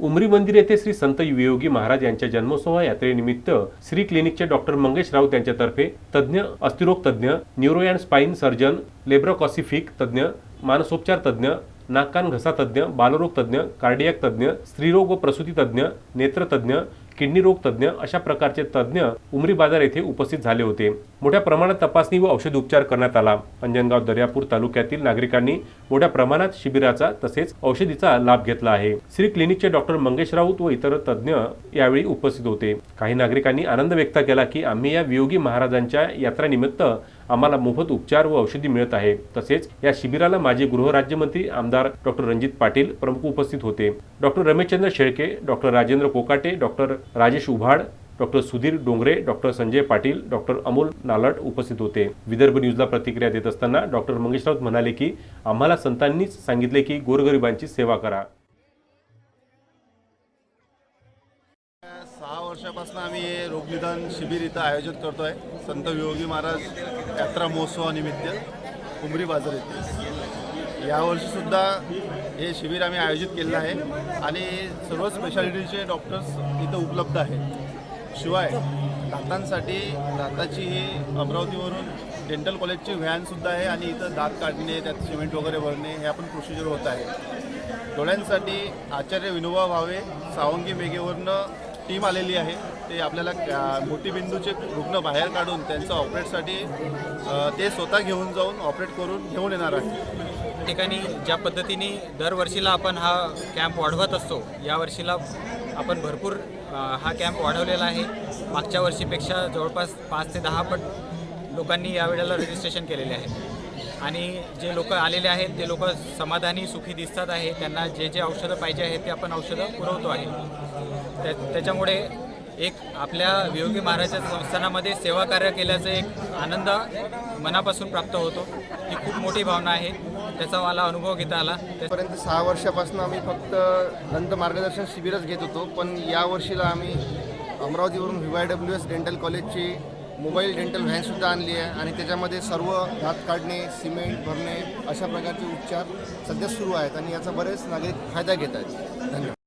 उमरी मंदिर येथे श्री संत वियोगी महाराज यांच्या जन्मोत्सव यात्रेनिमित्त श्री क्लिनिकचे डॉक्टर मंगेश राऊत यांच्यातर्फे तज्ज्ञ अस्थिरोग तज्ज्ञ न्यूरो अँड स्पाईन सर्जन लेब्रोकॉसिफिक तज्ज्ञ मानसोपचार तज्ज्ञ नाकान घसा तज्ज्ञ बालरोग तज्ज्ञ कार्डियक तज्ज्ञ स्त्रीरोग व प्रसूती तज्ज्ञ नेत्रतज्ज्ञ किडनी रोग तज्ज्ञ अशा प्रकारचे तज्ज्ञ उमरी बाजार येथे उपस्थित झाले होते. मोठ्या प्रमाणात तपासणी व औषध उपचार करण्यात आला. अंजनगाव दर्यापूर तालुक्यातील नागरिकांनी मोठ्या प्रमाणात शिबिराचा तसेच औषधीचा लाभ घेतला आहे. श्री क्लिनिकचे डॉक्टर मंगेश राऊत व इतर तज्ज्ञ यावेळी उपस्थित होते. काही नागरिकांनी आनंद व्यक्त केला की आम्ही या वियोगी महाराजांच्या यात्रानिमित्त आम्हाला मोफत उपचार व औषधी मिळत आहे. तसेच या शिबिराला माजी गृहराज्यमंत्री आमदार डॉक्टर रणजित पाटील प्रमुख उपस्थित होते. Doctor Rameshchandra Shelke doctor Rajendra Kokate doctor Rajesh Ubhad doctor Sudhir Dongre doctor Sanjay Patil doctor Amol Nalat उपस्थित होते. विदर्भ न्यूजला प्रतिक्रिया देत असताना डॉक्टर मंगेश राऊत म्हणाले की आम्हाला संतांनीच सांगितले की गोरगरिबांची सेवा करा. सहा वर्षापासून आम्ही हे रोगनिदान शिबिर इथं आयोजित करतो आहे संत वियोगी महाराज यात्रा महोत्सवानिमित्त उमरी बाजार येथे यावर्षीसुद्धा हे शिबिर आम्ही आयोजित केलेलं आहे आणि सर्व स्पेशालिटीचे डॉक्टर्स इथं उपलब्ध आहेत. शिवाय दातांसाठी दाताची ही अमरावतीवरून डेंटल कॉलेजची व्हॅनसुद्धा आहे आणि इथं दात काढणे त्यात सिमेंट वगैरे भरणे हे आपण प्रोसिजर होत आहे. डोळ्यांसाठी आचार्य विनोबा भावे सावंगी मेघेवरनं टीम आलेली आहे. ते आपल्याला अ, मोतीबिंदूचे रुग्ण बाहेर काढून त्यांचं ऑपरेटसाठी ते स्वतः घेऊन जाऊन ऑपरेट करून घेऊन येणार आहे. ठिकाणी ज्या पद्धतीने दरवर्षीला आपण हा कॅम्प वाढवत असतो या वर्षीला आपण भरपूर हा कॅम्प वाढवलेला आहे. मागच्या वर्षीपेक्षा जवळपास पाच ते दहा पट लोकांनी यावेळेला रजिस्ट्रेशन केलेले आहे. आणि जे लोक आलेले आहेत ते लोक समाधानी सुखी दिसतात आहे. त्यांना जे जे औषधं पाहिजे आहेत ते आपण औषधं पुरवतो आहे. त्या त्याच्यामुळे एक आपल्या वियोगी महाराजाच्या संस्थानामध्ये सेवा कार्य केल्याचा एक आनंद मनापासून प्राप्त होतो. ही खूप मोठी भावना आहे. त्याचा मला अनुभव घेता आला. त्यापर्यंत सहा वर्षापासून आम्ही फक्त दंत मार्गदर्शन शिबिरच घेत होतो. पण या वर्षीला आम्ही अमरावतीवरून V Y W S dental कॉलेजची मोबाईल डेंटल व्हॅनसुद्धा आणली आहे आणि त्याच्यामध्ये सर्व दात काढणे सिमेंट भरणे अशा प्रकारचे उपचार सध्या सुरू आहेत आणि याचा बरेच नागरिक फायदा घेत आहेत. धन्यवाद.